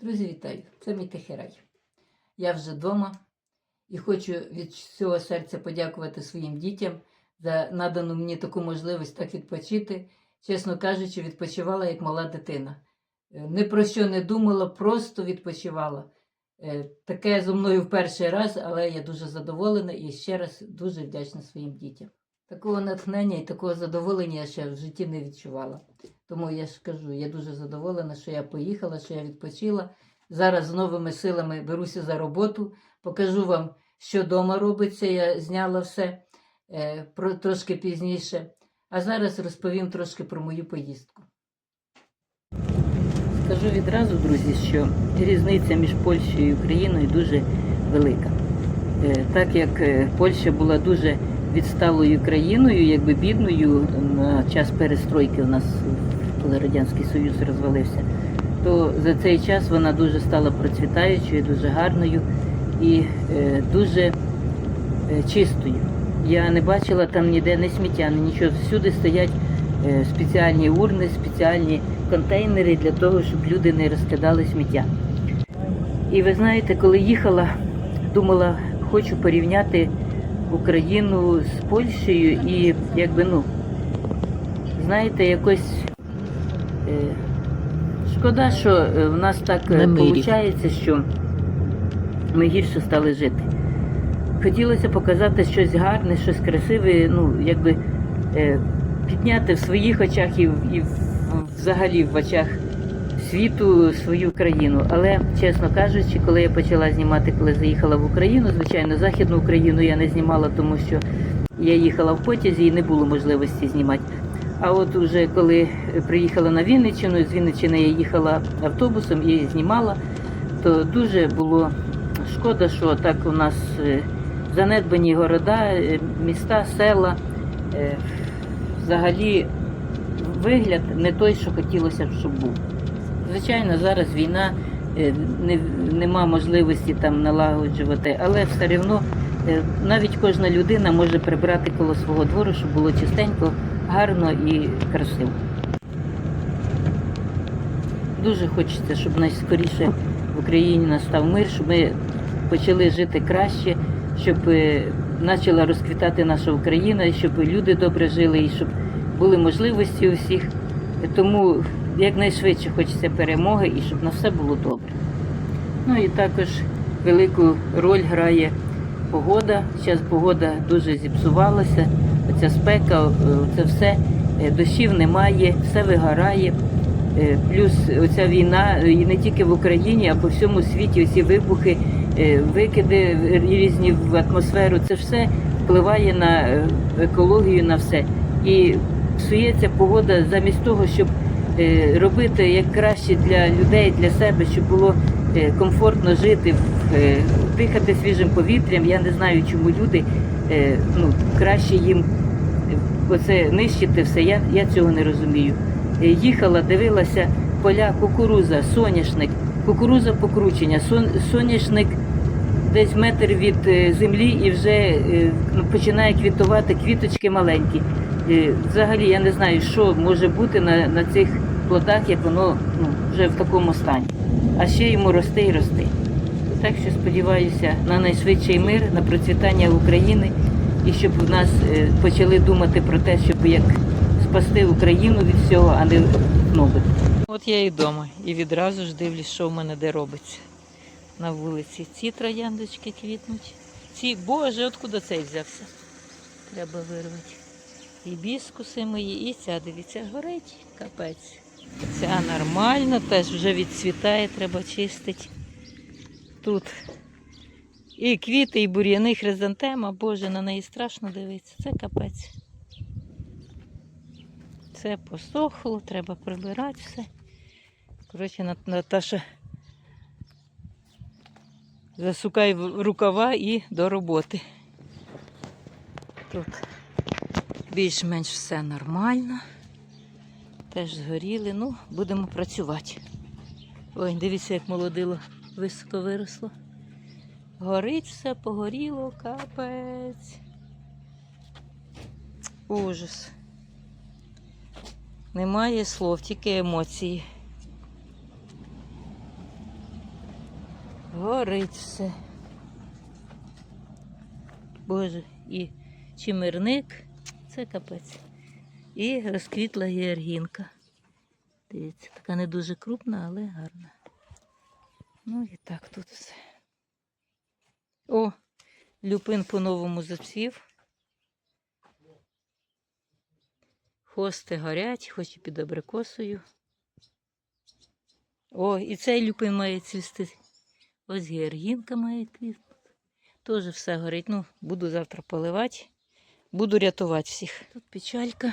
Друзі, вітаю! Це мій тихий рай. Я вже вдома і хочу від всього серця подякувати своїм дітям за надану мені таку можливість так відпочити. Чесно кажучи, відпочивала як мала дитина. Е, Ні про що не думала, просто відпочивала. Е, Таке зо мною в перший раз, але я дуже задоволена і ще раз дуже вдячна своїм дітям. Такого натхнення і такого задоволення я ще в житті не відчувала. Тому я ж кажу, я дуже задоволена, що я поїхала, що я відпочила. Зараз з новими силами беруся за роботу, покажу вам, що вдома робиться. Я зняла все е, про, трошки пізніше. А зараз розповім трошки про мою поїздку. Скажу відразу, друзі, що різниця між Польщею і Україною дуже велика. Е, Так як е, Польща була дуже відсталою країною, якби бідною на час перестройки у нас, коли Радянський Союз розвалився, то за цей час вона дуже стала процвітаючою, дуже гарною і е, дуже е, чистою. Я не бачила там ніде не сміття, ні нічого. Всюди стоять е, спеціальні урни, спеціальні контейнери для того, щоб люди не розкидали сміття. І ви знаєте, коли їхала, думала, хочу порівняти Україну з Польщею і якби ну, знаєте, якось е, шкода, що е, в нас так виходить, що ми гірше стали жити. Хотілося показати щось гарне, щось красиве, ну, якби е, підняти в своїх очах і, і взагалі в очах світу свою країну. Але, чесно кажучи, коли я почала знімати, коли заїхала в Україну, звичайно, Західну Україну я не знімала, тому що я їхала в потязі і не було можливості знімати. А от уже коли приїхала на Вінниччину, з Вінниччини я їхала автобусом і знімала, то дуже було шкода, що так у нас е, занедбані города, е, міста, села. е, Взагалі вигляд не той, що хотілося б, щоб був. Звичайно, зараз війна, е, не, нема можливості там налагоджувати, але все одно е, навіть кожна людина може прибрати коло свого двору, щоб було чистенько, гарно і красиво. Дуже хочеться, щоб найскоріше в Україні настав мир, щоб ми почали жити краще, щоб е, почала розквітати наша Україна, щоб люди добре жили, і щоб були можливості у всіх. Тому якнайшвидше хочеться перемоги і щоб на все було добре. Ну і також велику роль грає погода. Зараз погода дуже зіпсувалася, оця спека, е, це все, е, дощів немає, все вигорає. Е, Плюс оця війна і не тільки в Україні, а по всьому світі оці вибухи, викиди різні в атмосферу, це все впливає на екологію, на все. І псується погода замість того, щоб робити як краще для людей, для себе, щоб було е, комфортно жити, е, дихати свіжим повітрям. Я не знаю, чому люди е, ну, краще їм е, оце нищити все. Я, я цього не розумію. Е, Їхала, дивилася поля, кукуруза, соняшник, кукуруза покручення, сон, соняшник десь метр від е, землі і вже е, ну, починає квітувати квіточки маленькі. Е, Взагалі я не знаю, що може бути на, на цих плодах, як воно ну, вже в такому стані. А ще йому рости і рости. Так що сподіваюся на найшвидший мир, на процвітання України і щоб в нас е, почали думати про те, щоб як спасти Україну від всього, а не гнобити. От я і вдома і відразу ж дивлюсь, що в мене де робиться. На вулиці ці трояндочки квітнуть. Ці, боже, откуда цей взявся? Треба вирвати. І біскуси мої, і ця, дивіться, горить капець. Ця нормально, теж вже відцвітає, треба чистити. Тут і квіти, і бур'яни, хризантема, боже, на неї страшно дивитися. Це капець. Це посохло, треба прибирати все. Коротше, Наташа засукай рукава і до роботи. Тут більш-менш все нормально. Теж згоріли. Ну, будемо працювати. Ой, дивіться, як молодило високо виросло. Горить все, погоріло, капець. Ужас. Немає слов, тільки емоції. горить все. Боже, і чимирник, це капець. І розквітла георгінка. Дивіться, така не дуже крупна, але гарна. Ну і так тут все. О, люпин по-новому зацвів. Хости горять, хоч і під абрикосою. О, і цей люпин має цвісти. Ось георгінка має квітнути. Теж все горить. Ну, буду завтра поливати. Буду рятувати всіх. Тут печалька.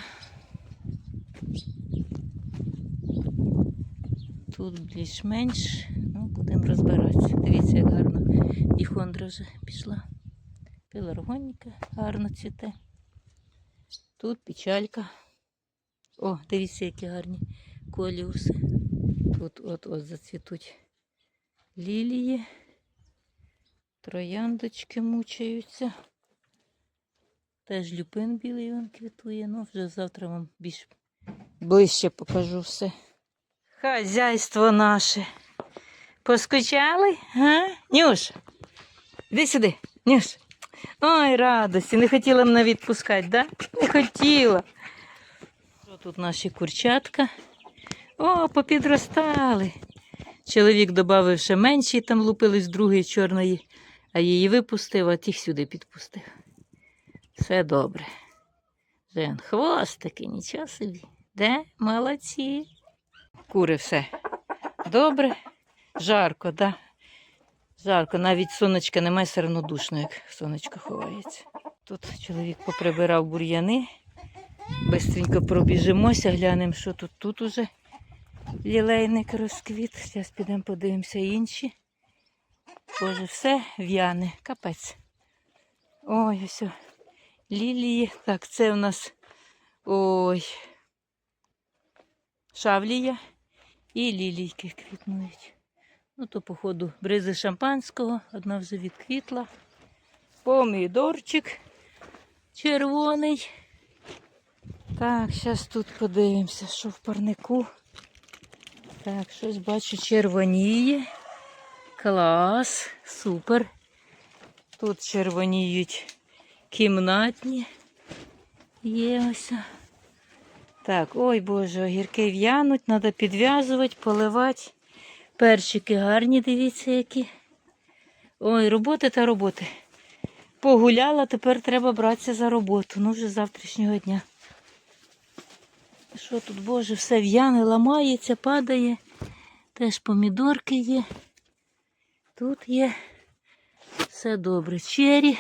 Тут більш-менш. Ну, будемо розбиратися. Дивіться, як гарно. Діхондра вже пішла. Пеларгоніка гарно цвіте. Тут печалька. О, дивіться, які гарні коліуси. Тут от от зацвітуть лілії. Трояндочки мучаються. Теж люпин білий він квітує. Ну, вже завтра вам більш ближче покажу все. Хазяйство наше. Поскучали? Га? Нюш, іди сюди, Нюш. Ой, радості, не хотіла мене відпускати, да? Не хотіла. Тут наші курчатка? О, попідростали. Чоловік додав ще менші, там лупились другої чорної, а її випустив, а тих сюди підпустив. Все добре. Жен, хвостики, нічого собі. Де? Молодці. Кури все. Добре. Жарко, да? Жарко. Навіть сонечка немає, все одно душно, як сонечко ховається. Тут чоловік поприбирав бур'яни. Бистренько пробіжимося, глянемо, що тут тут уже лілейник розквіт. Зараз підемо подивимося інші. Боже, все в'яне, капець. Ой, ось. Лілії. Так, це у нас ой. Шавлія і лілійки квітнують. Ну, то, походу, бризи шампанського, одна вже відквітла. Помідорчик червоний. Так, зараз тут подивимося, що в парнику. Так, щось бачу червоніє. Клас, супер. Тут червоніють кімнатні. Є ось. Так, ой Боже, огірки в'януть, треба підв'язувати, поливати. Перчики гарні, дивіться, які. Ой, роботи та роботи. Погуляла, тепер треба братися за роботу. Ну, вже з завтрашнього дня. Що тут, Боже, все в'яне, ламається, падає. Теж помідорки є. Тут є. Все добре. Чері.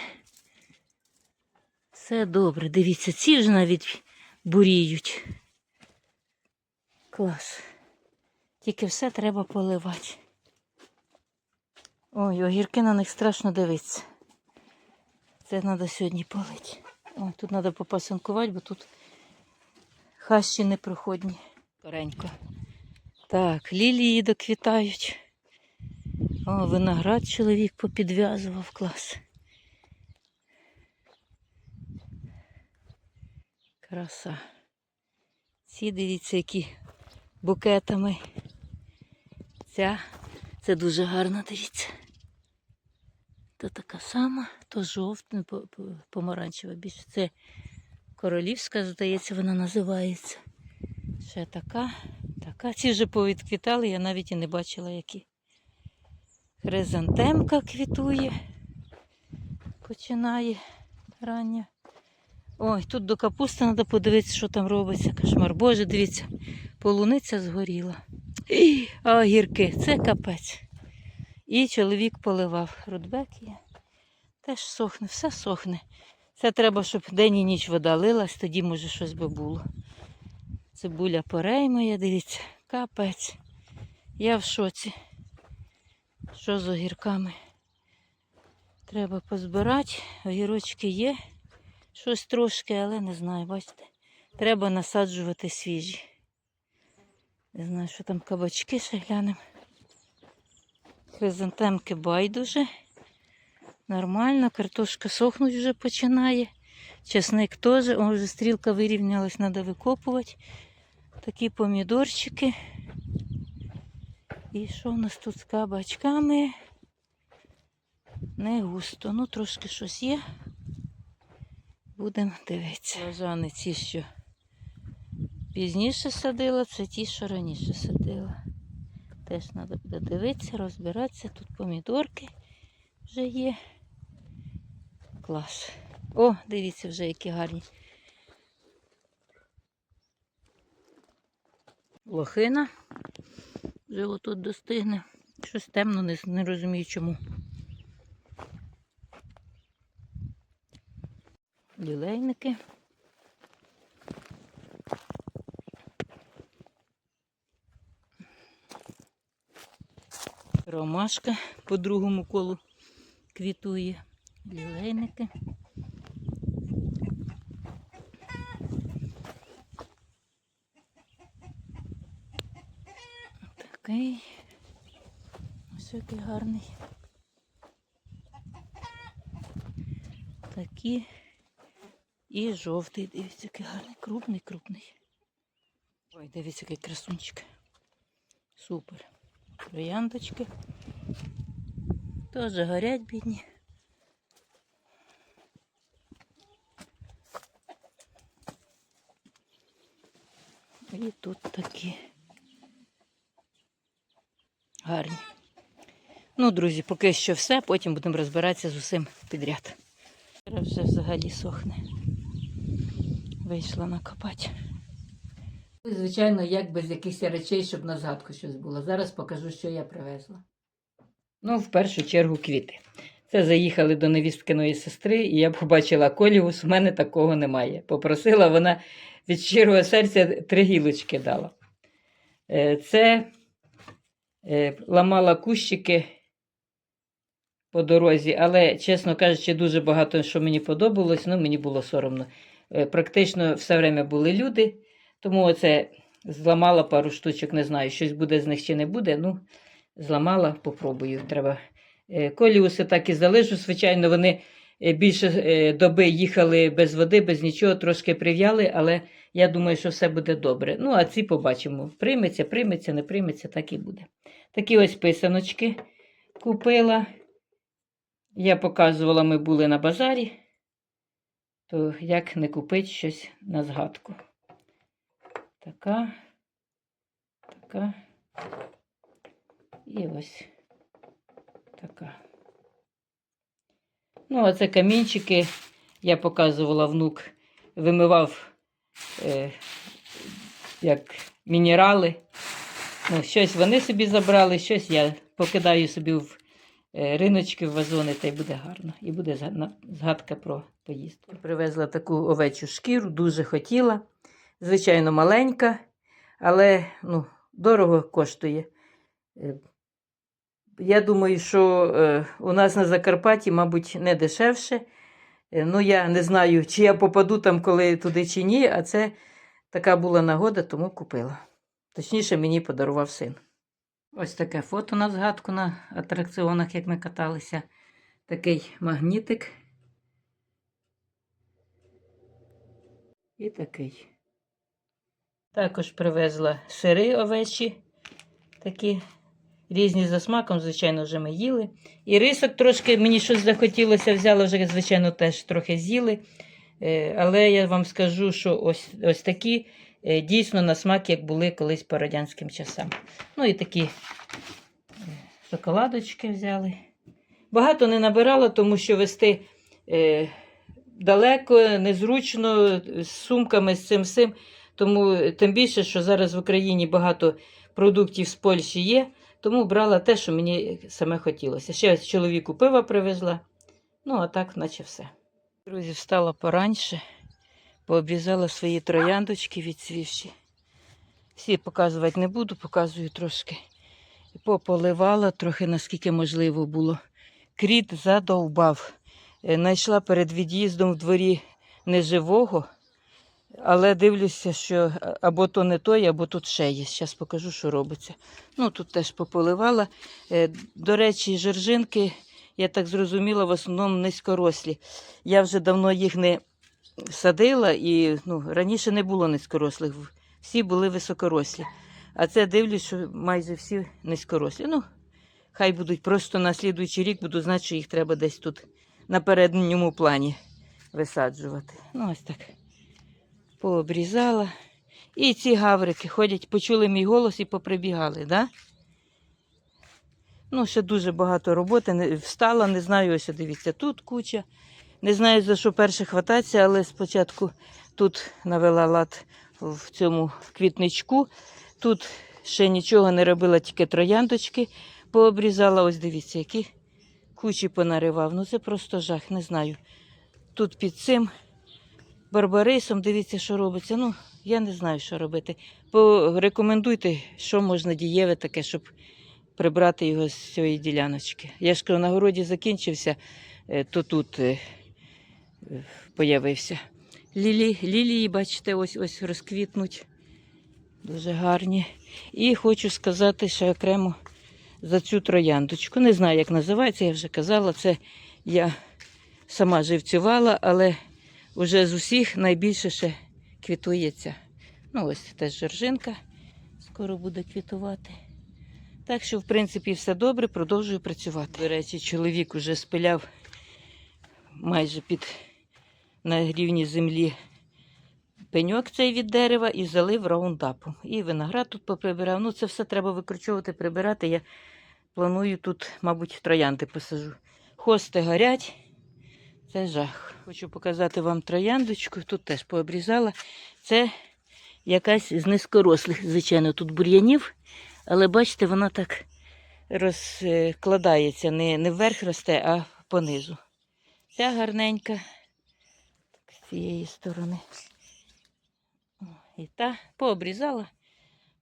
Все добре. Дивіться, ці вже навіть буріють. Клас. Тільки все треба поливати. Ой, огірки на них страшно дивитися. Це треба сьогодні полити. О, тут треба попасинкувати, бо тут хащі непроходні. Коренько. Так, лілії доквітають. О, виноград чоловік попідв'язував клас. Краса. Ці дивіться, які букетами. Ця, це дуже гарно, дивіться. То така сама, то жовта, по- по- помаранчева більше. Це королівська, здається, вона називається. Ще така, така. Ці вже повідквітали, я навіть і не бачила, які. Хризантемка квітує, починає рання. Ой, тут до капусти треба подивитися, що там робиться. Кошмар. Боже, дивіться, полуниця згоріла. А огірки, це капець. І чоловік поливав. Рудбекія. Теж сохне, все сохне. Це треба, щоб день і ніч вода лилась, тоді може щось би було. Цибуля порей моя, дивіться, капець. Я в шоці. Що з огірками? Треба позбирати. Огірочки є. Щось трошки, але не знаю, бачите. Треба насаджувати свіжі. Не знаю, що там кабачки ще глянемо. Хризантемки байдуже. Нормально, картошка сохнуть вже починає. Чесник теж. О, вже стрілка вирівнялась, треба викопувати. Такі помідорчики. І що у нас тут з кабачками? Не густо, ну трошки щось є. Будемо дивитися. Бажани ці, що пізніше садила, це ті, що раніше садила. Теж треба буде дивитися, розбиратися. Тут помідорки вже є. Клас. О, дивіться вже, які гарні. Лохина. Вже отут достигне. Щось темно, не, розумію чому. Лілейники. Ромашка по другому колу квітує. Лілейники. Такий. Ось який гарний. Такі. І жовтий, дивіться, який гарний, крупний, крупний. Ой, дивіться, який красунчик. Супер. Трояндочки. Теж горять бідні. І тут такі гарні. Ну, друзі, поки що все, потім будемо розбиратися з усім підряд. Вже взагалі сохне. Вийшла накопати. Звичайно, як без якихось речей, щоб на згадку щось було. Зараз покажу, що я привезла. Ну, в першу чергу квіти. Це заїхали до невісткиної сестри, і я побачила коліус, у мене такого немає. Попросила вона від щирого серця три гілочки дала. Е, Це е, ламала кущики по дорозі, але, чесно кажучи, дуже багато що мені подобалось, ну мені було соромно. Е, Практично все время були люди, тому оце зламала пару штучок, не знаю, щось буде з них чи не буде. Ну, зламала, попробую. Треба. Е, Коліуси так і залишу. Звичайно, вони е, більше доби їхали без води, без нічого, трошки прив'яли, але я думаю, що все буде добре. Ну, а ці побачимо. Прийметься, прийметься, не прийметься, так і буде. Такі ось писаночки купила. Я показувала, ми були на базарі, то як не купити щось на згадку. Така, така. І ось така. Ну, а це камінчики. Я показувала внук, вимивав е, як мінерали. Ну, щось вони собі забрали, щось я покидаю собі в е, риночки, в вазони, та й буде гарно. І буде згадка про поїздку. Привезла таку овечу шкіру, дуже хотіла. Звичайно, маленька, але ну, дорого коштує. Е, Я думаю, що е, у нас на Закарпатті, мабуть, не дешевше. Е, Ну, я не знаю, чи я попаду там коли туди чи ні, а це така була нагода, тому купила. Точніше, мені подарував син. Ось таке фото на згадку на атракціонах, як ми каталися. Такий магнітик. І такий. Також привезла сири овечі, такі різні за смаком, звичайно, вже ми їли. І рисок трошки мені щось захотілося, взяла вже, звичайно, теж трохи з'їли. Е, Але я вам скажу, що ось, ось такі е, дійсно на смак, як були колись по радянським часам. Ну і такі е, шоколадочки взяли. Багато не набирала, тому що вести далеко, незручно, з сумками, з цим всім. Тому е, тим більше, що зараз в Україні багато продуктів з Польщі є, тому брала те, що мені саме хотілося. Ще чоловіку пива привезла. Ну, а так, наче все. Друзі, встала пораньше, пообрізала свої трояндочки відцвівші. Всі показувати не буду, показую трошки. Пополивала трохи, наскільки можливо було. Кріт задовбав. Е, Найшла перед від'їздом в дворі неживого, але дивлюся, що або то не той, або тут ще є. Зараз покажу, що робиться. Ну, тут теж пополивала. Е, До речі, жержинки, я так зрозуміла, в основному низькорослі. Я вже давно їх не садила, і ну, раніше не було низькорослих. Всі були високорослі. А це дивлюсь, що майже всі низькорослі. Ну, Хай будуть просто на слідуючий рік, буду знати, що їх треба десь тут на передньому плані висаджувати. Ну, ось так. Пообрізала. І ці гаврики ходять, почули мій голос і поприбігали, да? Ну, ще дуже багато роботи. Встала, не знаю, ось дивіться, тут куча. Не знаю, за що перше хвататися, але спочатку тут навела лад в цьому квітничку. Тут ще нічого не робила, тільки трояндочки пообрізала. Ось дивіться, які кучі понаривав. Ну це просто жах, не знаю. Тут під цим барбарисом, дивіться, що робиться. Ну, я не знаю, що робити. Порекомендуйте, що можна дієве таке, щоб прибрати його з цієї діляночки. Я ж кажу, на городі закінчився, е, то тут е, появився. Лілі, лілії, бачите, ось ось розквітнуть. Дуже гарні. І хочу сказати ще окремо за цю трояндочку. Не знаю, як називається, я вже казала, це я сама живцювала, але вже з усіх найбільше ще квітується. Ну, ось теж жоржинка скоро буде квітувати. Так що, в принципі, все добре, продовжую працювати. До речі, чоловік уже спиляв майже під на рівні землі пеньок цей від дерева і залив раундапом. І виноград тут поприбирав. Ну, це все треба викручовувати, прибирати. Я планую тут, мабуть, троянди посажу. Хости горять. Це жах. Хочу показати вам трояндочку. Тут теж пообрізала. Це якась з низькорослих, звичайно, тут бур'янів. Але бачите, вона так розкладається. Не, не вверх росте, а понизу. Ця гарненька. З цієї сторони. І та пообрізала.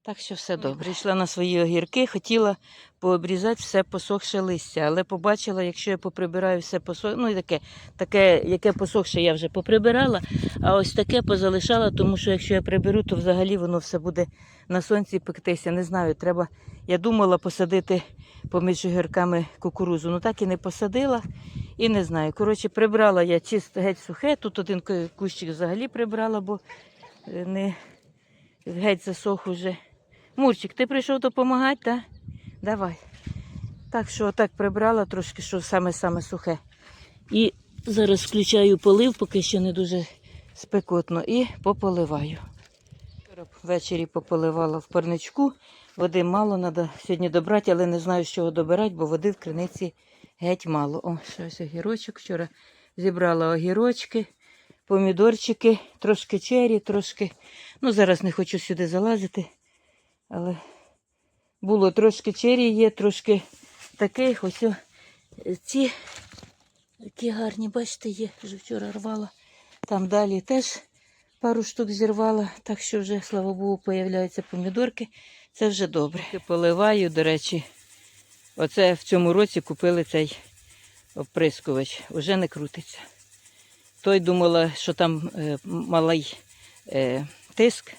Так що все добре. Йшла на свої огірки, хотіла пообрізати все посохше листя, але побачила, якщо я поприбираю все посохше, ну і таке, таке, яке посохше я вже поприбирала, а ось таке позалишала, тому що якщо я приберу, то взагалі воно все буде на сонці пектися. Не знаю, треба. Я думала посадити поміж огірками кукурузу, ну так і не посадила і не знаю. Коротше, прибрала я чисто геть сухе. Тут один кущик взагалі прибрала, бо е, не геть засох уже. Мурчик, ти прийшов допомагати, так? Давай. Так що отак прибрала трошки, що саме-саме сухе. І зараз включаю полив, поки ще не дуже спекотно, і пополиваю. Вчора Ввечері пополивала в парничку. Води мало, треба сьогодні добрати, але не знаю, з чого добирати, бо води в криниці геть мало. О, ще ось огірочок. Вчора зібрала огірочки, помідорчики, трошки чері, трошки. Ну, зараз не хочу сюди залазити, але було трошки чері є, трошки таких. Ось ці які гарні, бачите, є. Вже вчора рвала. Там далі теж пару штук зірвала, так що вже, слава Богу, появляються помідорки. Це вже добре. Поливаю, до речі, оце в цьому році купили цей оприскувач. Уже не крутиться. Той думала, що там е, малий е, тиск.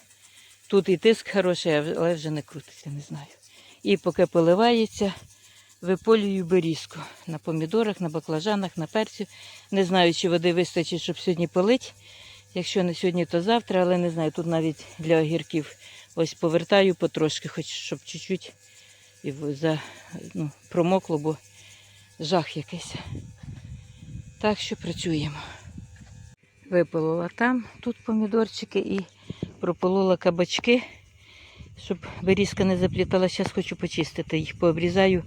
Тут і тиск хороший, але вже не крутиться, не знаю. І поки поливається, виполюю берізку на помідорах, на баклажанах, на перцю. Не знаю, чи води вистачить, щоб сьогодні полити. Якщо не сьогодні, то завтра, але не знаю. Тут навіть для огірків ось повертаю потрошки, хоч щоб чуть-чуть і за, ну, промокло, бо жах якийсь. Так що працюємо. Виполола там, тут помідорчики і прополола кабачки, щоб берізка не заплітала. Зараз хочу почистити їх. Пообрізаю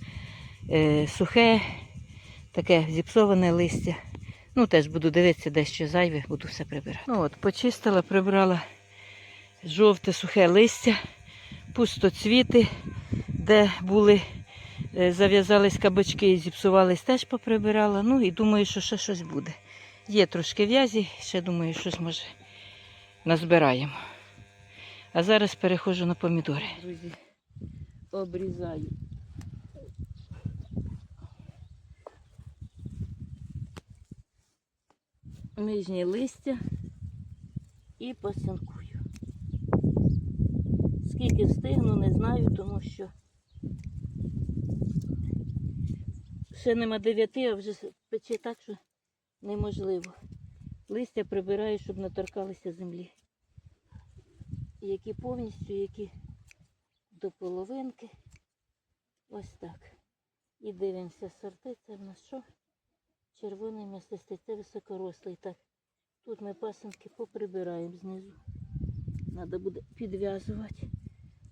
е, сухе, таке зіпсоване листя. Ну, теж буду дивитися, де що зайве, буду все прибирати. Ну от, почистила, прибрала жовте сухе листя, пустоцвіти, де були, е, зав'язались кабачки і зіпсувались, теж поприбирала. Ну і думаю, що ще щось буде. Є трошки в'язі, ще думаю, щось може назбираємо. А зараз переходжу на помідори. Друзі, обрізаю. Нижнє листя і посинкую. Скільки встигну, не знаю, тому що ще нема дев'яти, а вже пече так, що неможливо. Листя прибираю, щоб не торкалися землі. Які повністю, які до половинки. Ось так. І дивимося сорти. Це в нас що? Червоний м'ясистий, це високорослий. Так, тут ми пасинки поприбираємо знизу. Треба буде підв'язувати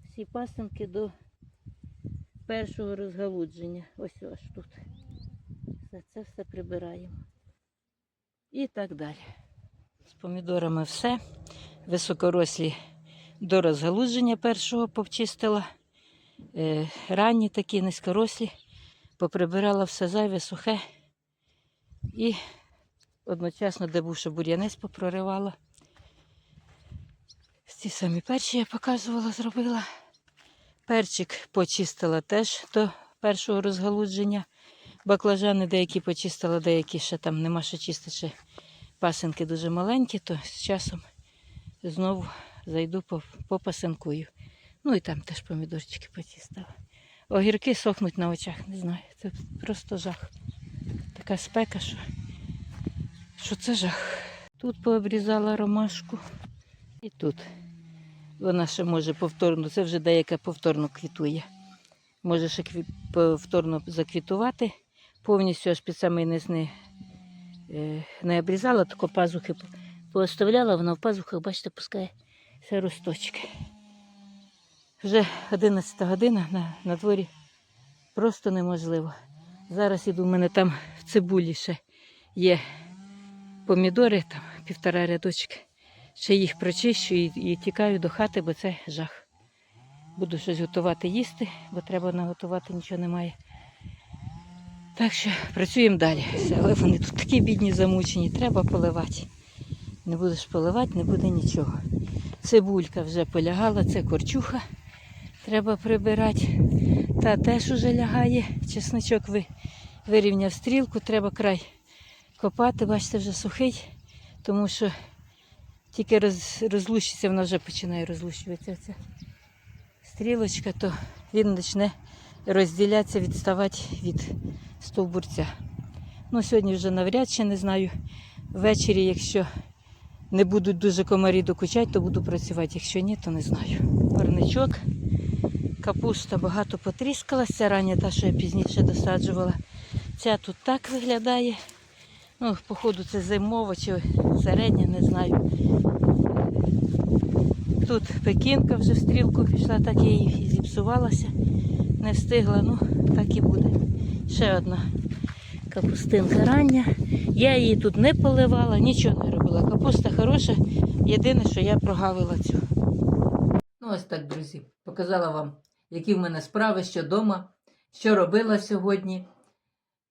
всі пасинки до першого розгалудження. Ось аж тут. Все це все прибираємо. І так далі. З помідорами все. Високорослі до розгалудження першого повчистила. Е, ранні такі низькорослі. Поприбирала все зайве, сухе. І одночасно, де був ще бур'янець, попроривала. Ці самі перші я показувала, зробила. Перчик почистила теж до першого розгалудження. Баклажани деякі почистила, деякі ще там нема що чистити, ще пасинки дуже маленькі, то з часом знову зайду по, попасинкую. Ну і там теж помідорчики почистила. Огірки сохнуть на очах, не знаю. Це просто жах. Така спека, що, що це жах. Тут пообрізала ромашку і тут. Вона ще може повторно, це вже деяка повторно квітує. Може ще кві- повторно заквітувати. Повністю аж під самий низ не, е, не обрізала, тако пазухи пооставляла, вона в пазухах, бачите, пускає все росточки. Вже 11 година на, на дворі просто неможливо. Зараз іду, в мене там в цибулі ще є помідори, там півтора рядочки. Ще їх прочищу і, і тікаю до хати, бо це жах. Буду щось готувати їсти, бо треба наготувати, нічого немає. Так що працюємо далі. Все, Але вони тут такі бідні замучені, треба поливати. Не будеш поливати, не буде нічого. Цибулька вже полягала, це корчуха. Треба прибирати. Та теж уже лягає. Чесничок ви, вирівняв стрілку, треба край копати, бачите, вже сухий, тому що тільки роз, розлущиться, вона вже починає розлущуватися. Ця стрілочка, то він почне розділятися, відставати від стовбурця. Ну, сьогодні вже навряд чи не знаю. Ввечері, якщо не будуть дуже комарі докучати, то буду працювати. Якщо ні, то не знаю. Парничок, капуста багато потріскалася, рання та, що я пізніше досаджувала. Ця тут так виглядає. Ну, походу, це зимова чи середня, не знаю. Тут пекінка вже в стрілку пішла, так я її зіпсувалася. Не встигла, ну так і буде. Ще одна капустинка рання. Я її тут не поливала, нічого не робила. Капуста хороша. Єдине, що я прогавила цю. Ну, ось так, друзі. Показала вам, які в мене справи, що вдома, що робила сьогодні.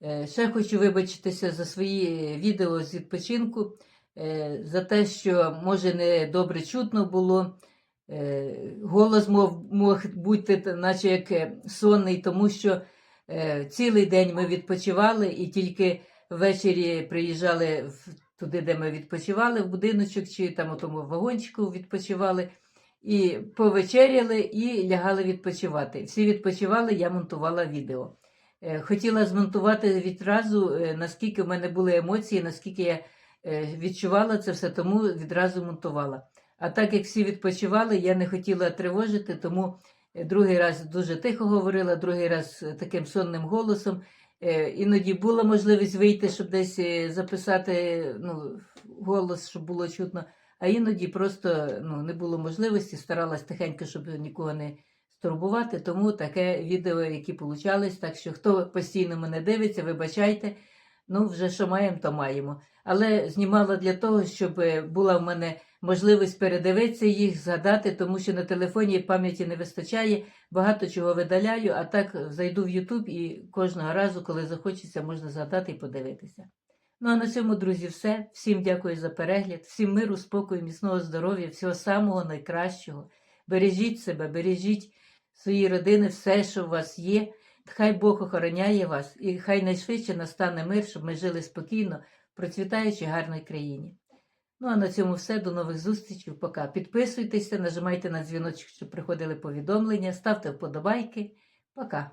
Е, Ще хочу вибачитися за свої відео з відпочинку, е, за те, що може не добре чутно було. Е, Голос мог бути наче як сонний, тому що цілий день ми відпочивали і тільки ввечері приїжджали туди, де ми відпочивали, в будиночок чи там у тому вагончику відпочивали. І повечеряли і лягали відпочивати. Всі відпочивали, я монтувала відео. Е, Хотіла змонтувати відразу, е, наскільки в мене були емоції, наскільки я е, відчувала це все, тому відразу монтувала. А так як всі відпочивали, я не хотіла тривожити, тому е, другий раз дуже тихо говорила, другий раз е, таким сонним голосом. Е, Іноді була можливість вийти, щоб десь е, записати ну, голос, щоб було чутно, а іноді просто ну, не було можливості, старалась тихенько, щоб нікого не стурбувати, тому таке відео, які получались. Так що хто постійно мене дивиться, вибачайте. Ну, вже що маємо, то маємо. Але знімала для того, щоб е, була в мене можливість передивитися їх, згадати, тому що на телефоні пам'яті не вистачає, багато чого видаляю, а так зайду в Ютуб і кожного разу, коли захочеться, можна згадати і подивитися. Ну а на цьому, друзі, все. Всім дякую за перегляд, всім миру, спокою, міцного здоров'я, всього самого найкращого. Бережіть себе, бережіть свої родини, все, що у вас є. Хай Бог охороняє вас, і хай найшвидше настане мир, щоб ми жили спокійно, процвітаючій гарній країні. Ну а на цьому все. До нових зустрічей. Пока. Підписуйтеся, нажимайте на дзвіночок, щоб приходили повідомлення, ставте вподобайки. Пока.